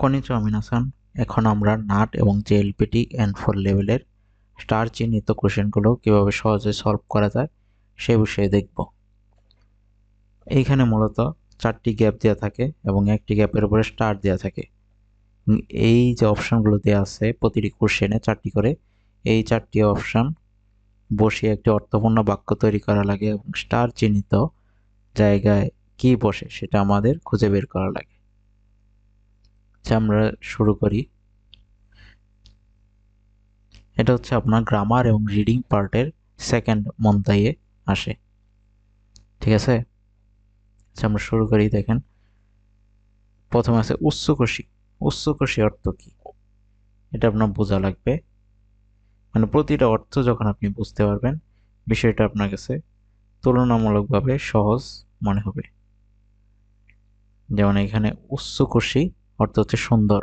কনিচু আমিন এখন আমরা নাট এবং জেএলপিটি এন ফোর লেভেলের স্টার চিহ্নিত কোশ্চেনগুলো কীভাবে সহজে সলভ করা যায় সে বিষয়ে দেখব। এইখানে মূলত চারটি গ্যাপ দেওয়া থাকে এবং একটি গ্যাপের উপরে স্টার দেওয়া থাকে। এই যে অপশানগুলো দেওয়া আছে প্রতিটি কোশ্চেনে চারটি করে, এই চারটি অপশান বসিয়ে একটি অর্থপূর্ণ বাক্য তৈরি করা লাগে এবং স্টার চিহ্নিত জায়গায় কি বসে সেটা আমাদের খুঁজে বের করা লাগে। আচ্ছা আমরা শুরু করি। এটা হচ্ছে আপনার গ্রামার এবং রিডিং পার্টের সেকেন্ড মন্তাইয়ে আসে। ঠিক আছে? আচ্ছা আমরা শুরু করি, দেখেন। প্রথমে আছে উচ্চকোষী। উচ্চকোষী অর্থ কি? এটা আপনার বোঝা লাগবে। মানে প্রতিটা অর্থ যখন আপনি বুঝতে পারবেন, বিষয়টা আপনার কাছে তুলনামূলকভাবে সহজ মনে হবে। যেমন এখানে উচ্চকোষী অর্থ হচ্ছে সুন্দর।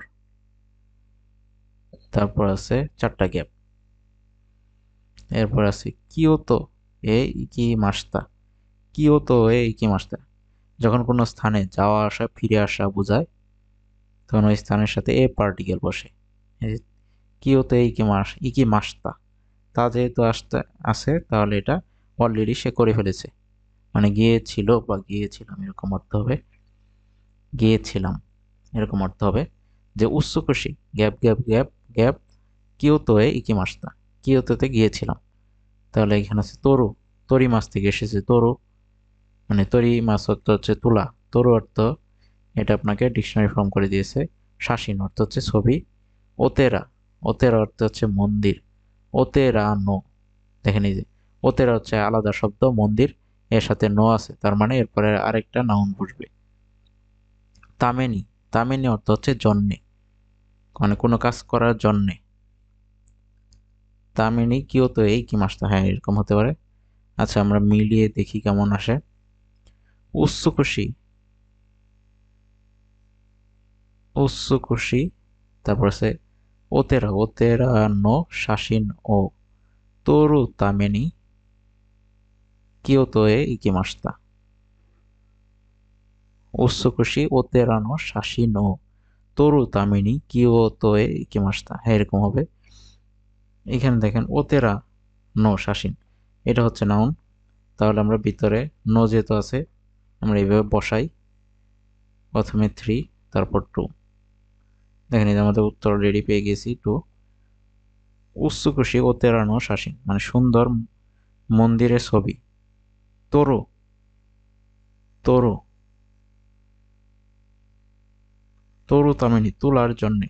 তারপর আছে চারটা গ্যাপ। এরপর আছে কিওতো এ ইকি মাস্তা। কিওতো এ ইকি মাস্তা। যখন কোনো স্থানে যাওয়া, আসা, ফিরে আসা বোঝায়, তখন ওই স্থানের সাথে এ পার্টিকেল বসে। কিওতো এ ইকি মাস ইকি মাস্তা। তা যেহেতু আসতে, আছে, তাহলে এটা অলরেডি সে করে ফেলেছে। মানে গিয়েছিল বা গিয়েছিলাম, এরকম অর্থ হবে। গিয়েছিলাম। এরকম অর্থ হবে যে উচ্চকোষী গ্যাপ গ্যাপ গ্যাপ গ্যাপ কিওতোয়ে ইকি মাস্তা কিওতোতে গিয়েছিলাম। তাহলে এখানে আছে তরু, তরি মাছ থেকে এসেছে তরু মানে তরি মাছ অর্থ হচ্ছে তুলা। তরু অর্থ এটা আপনাকে ডিকশনারি ফর্ম করে দিয়েছে, শাসীন অর্থ হচ্ছে ছবি। ওতেরা ওতেরা অর্থ হচ্ছে মন্দির। ওতেরা নো দেখেন এই যে, ওতেরা হচ্ছে আলাদা শব্দ, মন্দির, এর সাথে নো আছে, তার মানে এরপরে আরেকটা নাউন বসবে। তামেনি তামেনি অর্থ হচ্ছে জন্যে মানে কোনো কাজ করার জন্যে। তামেনি কিও তো এই কি মাসটা? হ্যাঁ এরকম হতে পারে। আচ্ছা আমরা মিলিয়ে দেখি কেমন আসে। উচ্চ খুশি তারপর আছে ওতেরা। ওতেরা নো, শাসিন ও। তোরু তামেনি কিওতোয়ে ইকিমাস্তা উচ্চকুশি ওতেরানো শাসিনো তরু তামিনী কি ও তামিনি কিওতোয়ে ইকিমাস্তা হ্যাঁ এরকম হবে। এখানে দেখেন ওতেরা নো শাসিন। এটা হচ্ছে নাউন তাহলে আমরা ভিতরে নো যেহেতু আছে, আমরা এইভাবে বসাই। প্রথমে থ্রি তারপর টু দেখেন এই আমাদের উত্তর রেডি পেয়ে গেছি টু উচ্চকুশি ওতেরানো শাসিন মানে সুন্দর মন্দিরের ছবি। তরু। তরু। তরু তামিনি তুলার জন্যে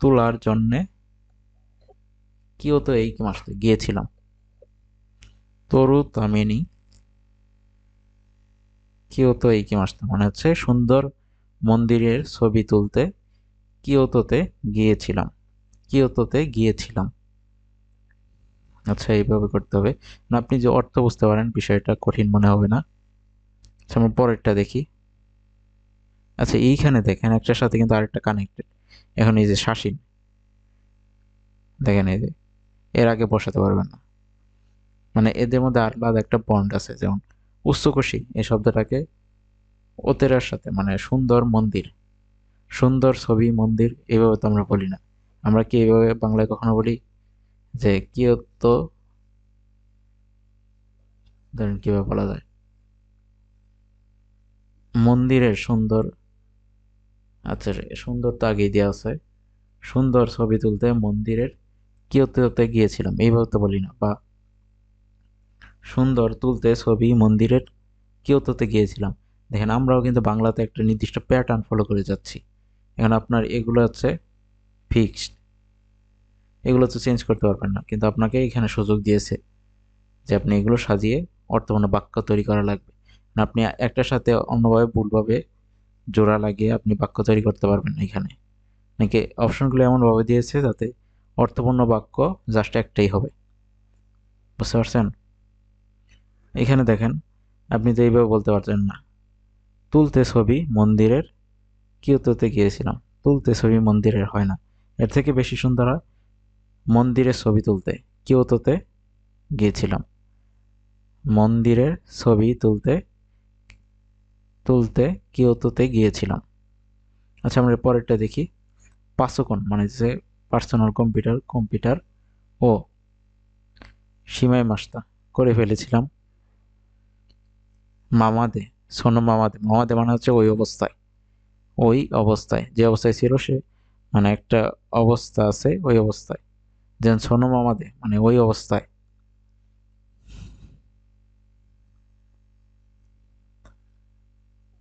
তুলার জন্যে কিও তো এই মাসে? গিয়েছিলাম। তরু তামিনি কিওতো এই কি মাসতে মনে হচ্ছে সুন্দর মন্দিরের ছবি তুলতে কিওতোতে গিয়েছিলাম। কিওতোতে গিয়েছিলাম। আচ্ছা এইভাবে করতে হবে। আপনি যে অর্থ বুঝতে পারেন, বিষয়টা কঠিন মনে হবে না। আচ্ছা আমরা পরেরটা দেখি। আচ্ছা এইখানে দেখেন, একটার সাথে কিন্তু আরেকটা কানেক্টেড এখন এই যে শাসিন, দেখেন এই যে, এর আগে বসাতে পারবেন না। মানে এদের মধ্যে আলাদা একটা বন্ড আছে, যেমন উচ্চকোষী, এই শব্দটাকে ওতেরার সাথে মানে সুন্দর মন্দির, সুন্দর ছবি, মন্দির এইভাবে তো আমরা বলি না। আমরা কি এইভাবে বাংলায় কখনো বলি? যে কিয়ত্ত, ধরেন কীভাবে বলা যায়? মন্দিরের সুন্দর আচ্ছা সুন্দর তো আগেই দেওয়া আছে। সুন্দর ছবি তুলতে মন্দিরের কিয়তে গিয়েছিলাম এইভাবে তো বলি না, বা সুন্দর তুলতে ছবি মন্দিরের কিয়তোতে গিয়েছিলাম। দেখেন, আমরাও কিন্তু বাংলাতে একটা নির্দিষ্ট প্যাটার্ন ফলো করে যাচ্ছি। এখন আপনার এগুলো হচ্ছে ফিক্সড এগুলো তো চেঞ্জ করতে পারবেন না, কিন্তু আপনাকে এখানে সুযোগ দিয়েছে যে আপনি এগুলো সাজিয়ে অর্থপূর্ণ বাক্য তৈরি করা লাগবে। আপনি একটার সাথে অন্যভাবে ভুলভাবে জোড়া লাগিয়ে আপনি বাক্য তৈরি করতে পারবেন এখানে। নাকি অপশনগুলো এমনভাবে দিয়েছে যাতে অর্থপূর্ণ বাক্য জাস্ট একটাই হবে। বুঝতে পারছেন? এখানে দেখেন, আপনি তো এইভাবে বলতে পারছেন না। তুলতে ছবি মন্দিরের কিয়তোতে গিয়েছিলাম। তুলতে ছবি মন্দিরের হয় না। এর থেকে বেশি সুন্দর হয় মন্দিরের ছবি তুলতে। কিয়তোতে গিয়েছিলাম। মন্দিরের ছবি তুলতে তুলতে কিয়তোতে গিয়েছিলাম। আচ্ছা আমরা পরেরটা দেখি। পাঁচকণ মানে যে পার্সোনাল কম্পিউটার কম্পিউটার ও সীমাই মাস্তা করে ফেলেছিলাম। মামাদে, সোনো মামাদে মামাদে মানে হচ্ছে ওই অবস্থায়। ওই অবস্থায়, যে অবস্থায় ছিল সে মানে একটা অবস্থা আছে ওই অবস্থায়। যেন সোনো মামাদে মানে ওই অবস্থায়।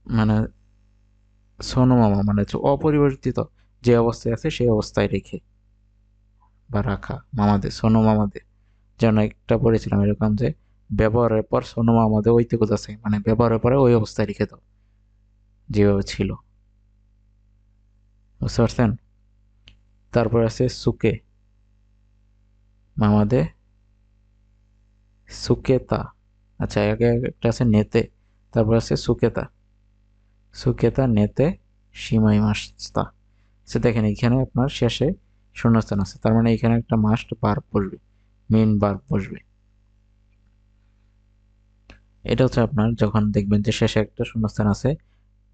মানে সোনো মামা মানে অপরিবর্তিত যে অবস্থায় আছে, সেই অবস্থায় রেখে বা রাখা মামাদের, সোনো মামাদের। যেন একটা পড়েছিলাম এরকম যে, ব্যবহারের পর সোনো মামাদের ওই থেকে আছে মানে ব্যবহারের পরে ওই অবস্থায় রেখে দাও। যেভাবে ছিল। বুঝতে পারছেন? তারপর আছে সুকে। মামাদে সুকেতা। আচ্ছা আগে একটা আছে নেতে, তারপর আছে সুকেতা। সুকেতা নেতে সীমাই মাস্তা। সে দেখেন, এখানে আপনার শেষে শূন্যস্থান আছে। তার মানে এখানে একটা মাস্ট বার বসবে মেন বার বসবে। এটা হচ্ছে আপনার যখন দেখবেন যে শেষে একটা শূন্যস্থান আছে,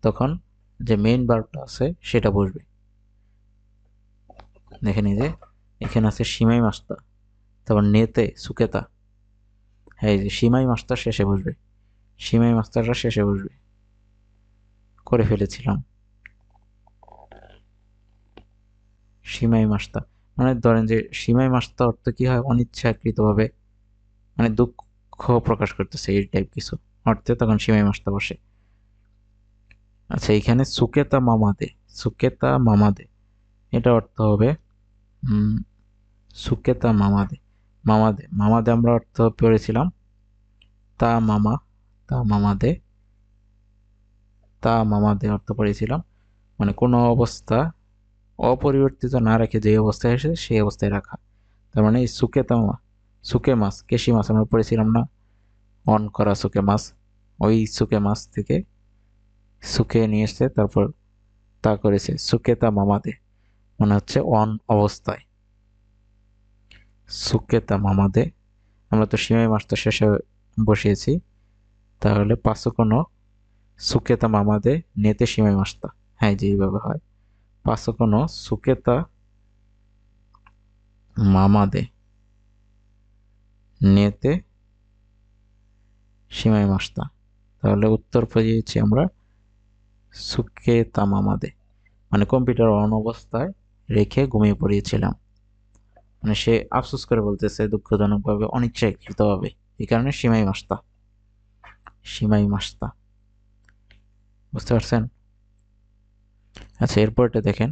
তখন যে মেইন বারটা আছে, সেটা বসবে। দেখেন এই যে, এখানে আছে সীমাই মাস্তা, তারপর নেতে সুকেতা। হ্যাঁ এই যে সীমাই মাস্টার শেষে বসবে। সীমাই মাস্টারটা শেষে বসবে। করে ফেলেছিলাম। সীমাই মাস্তা। মানে ধরেন যে সীমাই মাস্তা অর্থ কি হয়? অনিচ্ছাকৃতভাবে। মানে দুঃখ প্রকাশ করতেছে এই টাইপ কিছু। অর্থে তখন সীমাই মাস্তা বসে। আচ্ছা এখানে সুকেতা মামাদে। সুকেতা মামাদে। এটা অর্থ হবে সুকেতা মামাদে। মামাদে। মামাদে আমরা অর্থ পড়েছিলাম তা মামা, তা মামাদে। তা মামাদে অর্থ পড়েছিলাম। মানে কোনো অবস্থা অপরিবর্তিত না রেখে যে অবস্থায় এসে সেই অবস্থায় রাখা। তার মানে এই সুকেতা সুকে মাছ, কেশি মাছ আমরা পড়েছিলাম না? অন করা সুকে মাছ। ওই সুকে মাছ থেকে সুকে নিয়ে এসছে তারপর তা করেছে। সুকেতা মামাদে মনে হচ্ছে অন অবস্থায়। সুকেতা মামাদে আমরা তো সিমাই মাছটা শেষে বসিয়েছি। তাহলে পাঁচশো কোনো সুকেতা মামাদে নেতে সিমাই মাস্তা। হ্যাঁ যে এইভাবে হয়। কোনো সুকেতা মামাদে নেতে সিমাই মাস্তা। তাহলে উত্তর পেয়েছি আমরা সুকেতা মামাদে মানে কম্পিউটার অন অবস্থায় রেখে ঘুমিয়ে পড়িয়েছিলাম। মানে সে আফসোস করে বলতেছে, দুঃখজনকভাবে অনিচ্ছাকৃতভাবে। এই কারণে সীমাই মাস্তা। সীমাই মাস্তা। বুঝতে পারছেন? আচ্ছা এরপরটা দেখেন।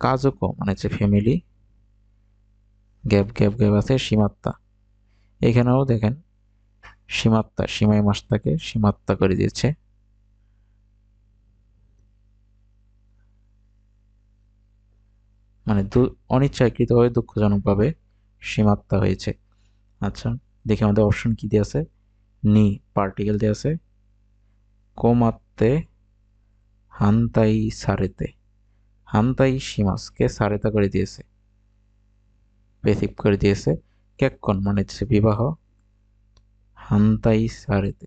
কাজকো মানে হচ্ছে ফ্যামিলি গ্যাপ গ্যাপ গ্যাপ আছে, সীমাত্তা। এখানেও দেখেন, সীমাত্তা, সীমাই মাস্তাকে সীমাত্তা করে দিয়েছে। মানে অনিচ্ছাকৃতভাবে দুঃখজনকভাবে সীমাত্তা হয়েছে। আচ্ছা দেখি আমাদের অপশন কি দিয়ে আছে? নি পার্টিকেল দিয়ে আছে। কোমাত্তে হান্তাই সারেতে। হান্তাই সীমাসকে সারেতা করে দিয়েছে। পেসিভ করে দিয়েছে। কেকন মানে হচ্ছে বিবাহ। হান্তাই সারেতে।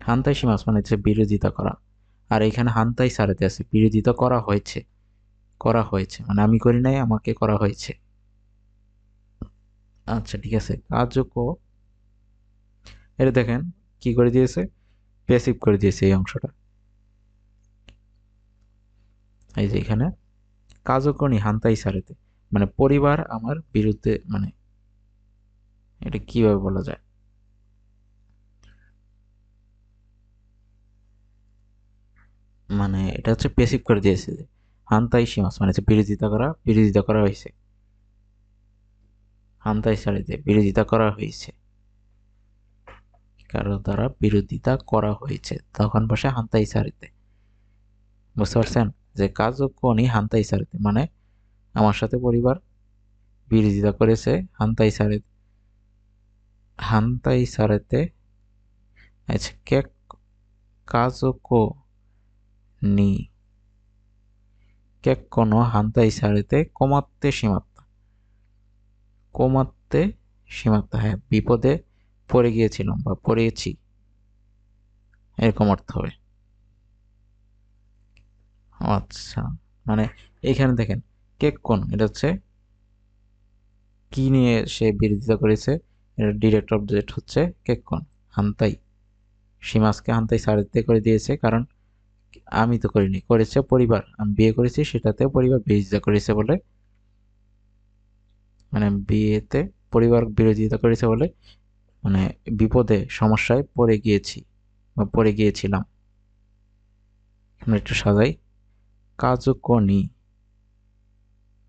হান্তাই সীমাস মানে হচ্ছে বিরোধিতা করা। আর এখানে হান্তাই সারেতে আছে। বিরোধিতা করা হয়েছে। করা হয়েছে। মানে আমি করি নাই, আমাকে করা হয়েছে। আচ্ছা ঠিক আছে। কাজকো এটা দেখেন কি করে দিয়েছে? পেসিভ করে দিয়েছে এই অংশটা। এই যে এখানে কাজকনি হান্তাই সারেতে মানে পরিবার আমার বিরুদ্ধে মানে এটা কীভাবে বলা যায়? মানে এটা হচ্ছে পেসিভ করে দিয়েছে যে, হান্তাই সীমাস মানে হচ্ছে বিরোধিতা করা বিরোধিতা করা হয়েছে। হান্তাই সারিতে বিরোধিতা করা হয়েছে। কারও দ্বারা বিরোধিতা করা হয়েছে, তখন বসে হান্তাই সারিতে। বুঝতে পারছেন? যে কাজ কোনি হান্তাই সারিতে মানে আমার সাথে পরিবার বিরোধিতা করেছে হান্তাই সারে হান্তাই সারেতে আচ্ছা কে কাজ কো নি কেক্কনো হান্তাই সারেতে কমাত্তে সীমাত্তা। কমাত্তে সীমাত্তা হ্যাঁ বিপদে পড়ে গিয়েছিলাম বা পড়েছি। এরকম অর্থ হবে। আচ্ছা। মানে এখানে দেখেন, কেক কোন? এটা হচ্ছে কি নিয়ে সে বিরোধিতা করেছে? এটা ডিরেক্ট অবজেক্ট হচ্ছে কেক কোন? হান্তাই। সীমাসকে হান্তাই সারিতে করে দিয়েছে কারণ আমি তো করিনি, করেছে পরিবার। আমি বিয়ে করেছি সেটাতে পরিবার বিরোধিতা করেছে বলে। মানে বিয়েতে পরিবার বিরোধিতা করেছে বলে মানে বিপদে, সমস্যায় পড়ে গিয়েছি বা পড়ে গিয়েছিলাম। আমরা একটু সাজাই। কাজকনি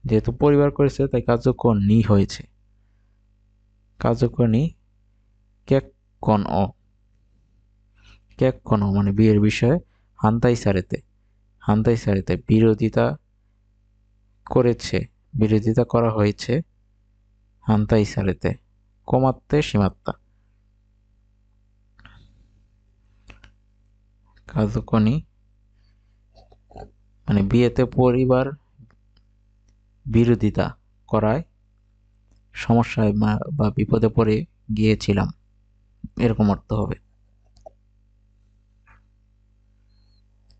যেহেতু পরিবার করেছে, তাই কাজকনি হয়েছে। কেক কন অ কেক কন মানে বিয়ের বিষয়ে হান্তাই সারেতে। হান্তাই সারেতে বিরোধিতা করেছে, বিরোধিতা করা হয়েছে হান্তাই সারেতে। কমাতে সীমাত্তা। কাজকনি মানে বিয়েতে পরিবার বিরোধিতা করায়, সমস্যায় বা বিপদে পড়ে গিয়েছিলাম। এরকম অর্থ হবে।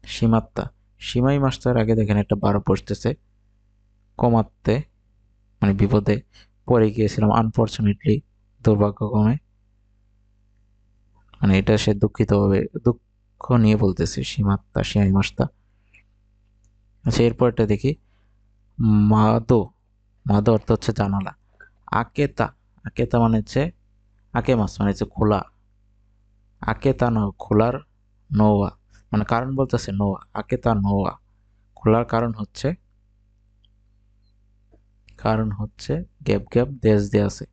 সীমাত্তা। সীমাই মাস্টার আগে দেখেন একটা বারো বসতেছে কমাতে মানে বিপদে পড়ে গিয়েছিলাম আনফর্চুনেটলি দুর্ভাগ্যক্রমে। মানে এটা সে দুঃখিত হবে দুঃখ নিয়ে বলতেছে সীমাত্তা, সীমাই মাস্তা আচ্ছা এরপরটা দেখি। মাদো মাদো অর্থ হচ্ছে জানালা। আকেতা আকেতা মানে হচ্ছে, আকে মাস মানে হচ্ছে খোলা। আকেতা ন, খোলার নোয়া মানে কারণ বলতেছে নোয়া, আকেতা নোয়া। খোলার কারণ হচ্ছে কারণ হচ্ছে গ্যাপ গ্যাপ দেশ দিয়ে আছে,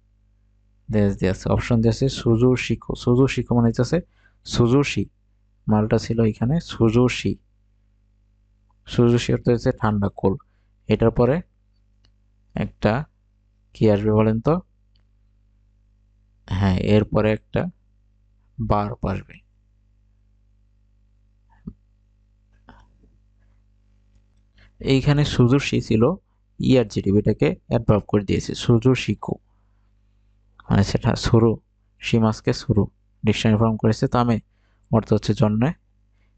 দেশ দিয়ে আছে। অপশন দিয়ে আছে সুজু শিখো। সুজু শিখো মানে হচ্ছে সুজুশি মালটা ছিল এখানে সুজুশি অর্থ হচ্ছে ঠান্ডা কোল এটার পরে একটা কি আসবে বলেন তো? হ্যাঁ এরপরে একটা বার আসবে। এইখানে সুজুশি ছিল ইআরজিটি এটাকে অ্যাডভার্ব করে দিয়েছে। সুজু শিকু মানে সেটা শুরু সীমাসকে শুরু ডিকশনারি ফর্ম করেছে। তামে অর্থ হচ্ছে জন্মে,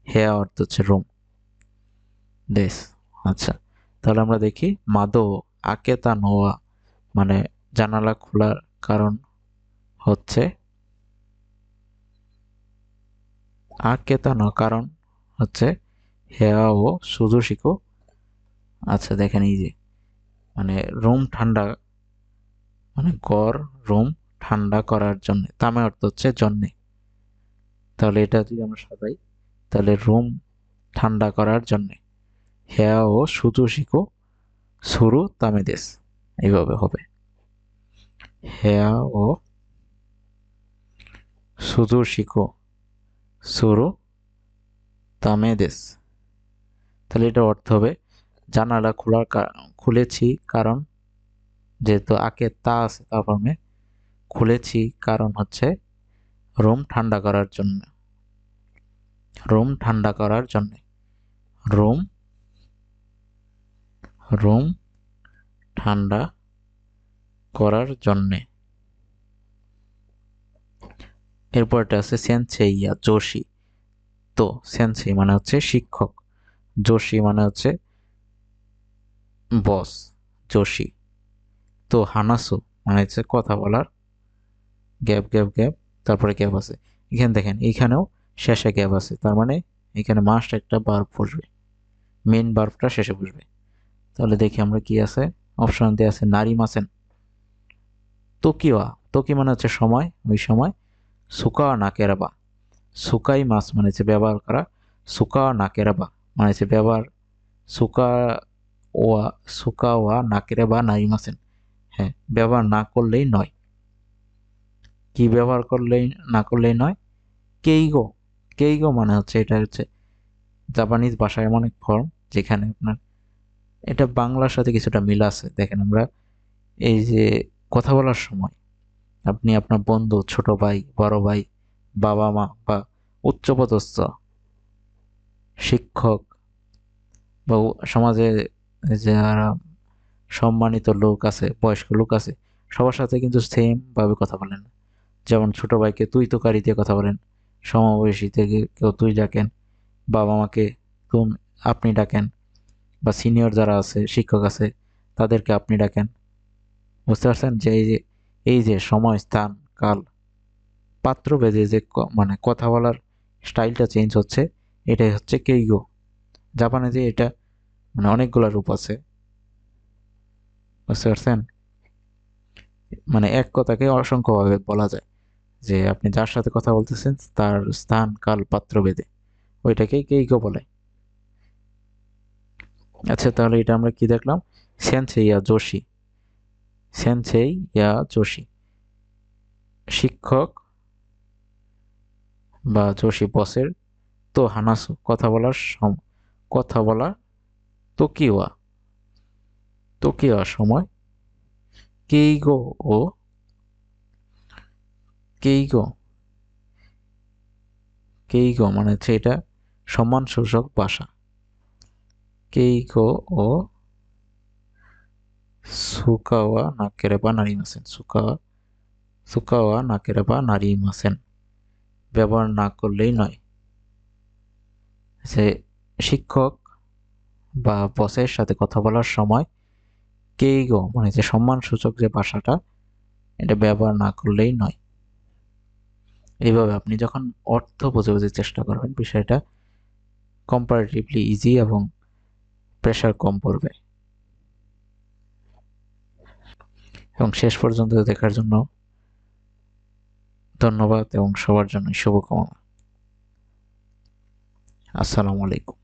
হেয়া অর্থ হচ্ছে রুম। দেশ। আচ্ছা তাহলে আমরা দেখি মাদো আকেতা নোয়া মানে জানালা খোলার কারণ হচ্ছে আকেতা ন, কারণ হচ্ছে হেয়া ও সুজুশিকো আচ্ছা দেখেন এই যে মানে রুম ঠান্ডা মানে গড় রুম ঠান্ডা করার জন্য তামে অর্থ হচ্ছে জন্যে। তাহলে এটা যদি আমরা সাজাই, তাহলে রুম ঠান্ডা করার জন্যে। হেয়া ও সুজু শিখো সুরু তামেদেশ এইভাবে হবে। হেয়া ও সুজু শিখো সুরু তামেদেশ তাহলে এটা অর্থ হবে, জানালা খোলার খুলেছি কারণ যেহেতু আকে তা আছে তা ফর্মে খুলেছি কারণ হচ্ছে রুম ঠান্ডা করার জন্য। রুম ঠান্ডা করার জন্য। রুম রুম ঠান্ডা করার জন্যে। এরপরটা আছে সেন্সেইয়া যোশী তো সেন্সেই মানে হচ্ছে শিক্ষক যোশী মানে হচ্ছে বস যোশী তো হানাসু মানে হচ্ছে কথা বলার, গ্যাপ গ্যাপ গ্যাপ, তারপরে গ্যাপ আছে। এখানে দেখেন এইখানেও শেষে গ্যাপ আছে, তার মানে এখানে মাস্ট একটা বার্ব বসবে মেন বার্বটা শেষে বসবে। তাহলে দেখি আমরা কি আছে? অপশন দিয়ে আছে, নারী মাসেন। তোকিওয়া, তোকি মানে হচ্ছে সময়, ওই সময়। সুকা নাকেরাবা সুকাই মাছ মানে হচ্ছে ব্যবহার করা। সুকা নাকেরাবা মানে হচ্ছে ব্যবহার। সুকা ওয়া সুকা ওয়া নাকেরে বা নাইমাসেন হ্যাঁ ব্যবহার না করলেই নয়। কি ব্যবহার করলেই, না করলেই নয়? কেইগো। কেইগো মানে হচ্ছে, এটা হচ্ছে জাপানিজ ভাষায় এমন এক ফর্ম যেখানে আপনার এটা বাংলার সাথে কিছুটা মিল আছে। দেখেন আমরা এই যে কথা বলার সময় আপনি আপনার বন্ধু, ছোট ভাই, বড় ভাই, বাবা মা বা উচ্চপদস্থ শিক্ষক বা সমাজে যারা সম্মানিত লোক আছে, বয়স্ক লোক আছে, সবার সাথে কিন্তু সেম ভাবে কথা বলেন। যেমন ছোট ভাইকে তুই তো দিয়ে কথা বলেন, সমবয়সী থেকে কেউ তুই ডাকেন, বাবা মাকে তুমি, আপনি ডাকেন বা সিনিয়র যারা আছে, শিক্ষক আছে, তাদেরকে আপনি ডাকেন। বুঝতে পারছেন? যে এই যে এই যে সময়, স্থান, কাল, পাত্র ভেদে যে মানে কথা বলার স্টাইলটা চেঞ্জ হচ্ছে, এটাই হচ্ছে কেইগো। জাপানে যে এটা মানে অনেকগুলো রূপ আছে। বুঝতে পারছেন? মানে এক কথাকে অসংখ্যভাবে বলা যায়, যে আপনি যার সাথে কথা বলতেছেন, তার স্থান, কাল, পাত্র ভেদে। ওইটাকেই কেইগো বলে। আচ্ছা তাহলে এটা আমরা কি দেখলাম? সেনসেই ইয়া যোশী সেনসেই ইয়া যোশী শিক্ষক বা যোশী বসের তো হানাসু, কথা বলার সম, কথা বলা তোকিওয়া। তোকিওয়া সময়। কেইগো ও কেইগো। কেইগো মানে হচ্ছে এটা সম্মান সূচক ভাষা কেইগো ও সুকাওয়া না কেরেবা নারিমাসেন সুকাওয়া সুকাওয়া না কেরেবা নারিমাসেন ব্যবহার না করলেই নয় যে শিক্ষক বা বসের সাথে কথা বলার সময় কেইগো মানে যে সম্মানসূচক যে ভাষাটা, এটা ব্যবহার না করলেই নয়। এইভাবে আপনি যখন অর্থ বুঝে বুঝে চেষ্টা করবেন, বিষয়টা কম্পারেটিভলি ইজি এবং প্রেশার কম পড়বে। এবং শেষ পর্যন্ত দেখার জন্য ধন্যবাদ এবং সবার জন্য শুভকামনা। আসসালামু আলাইকুম।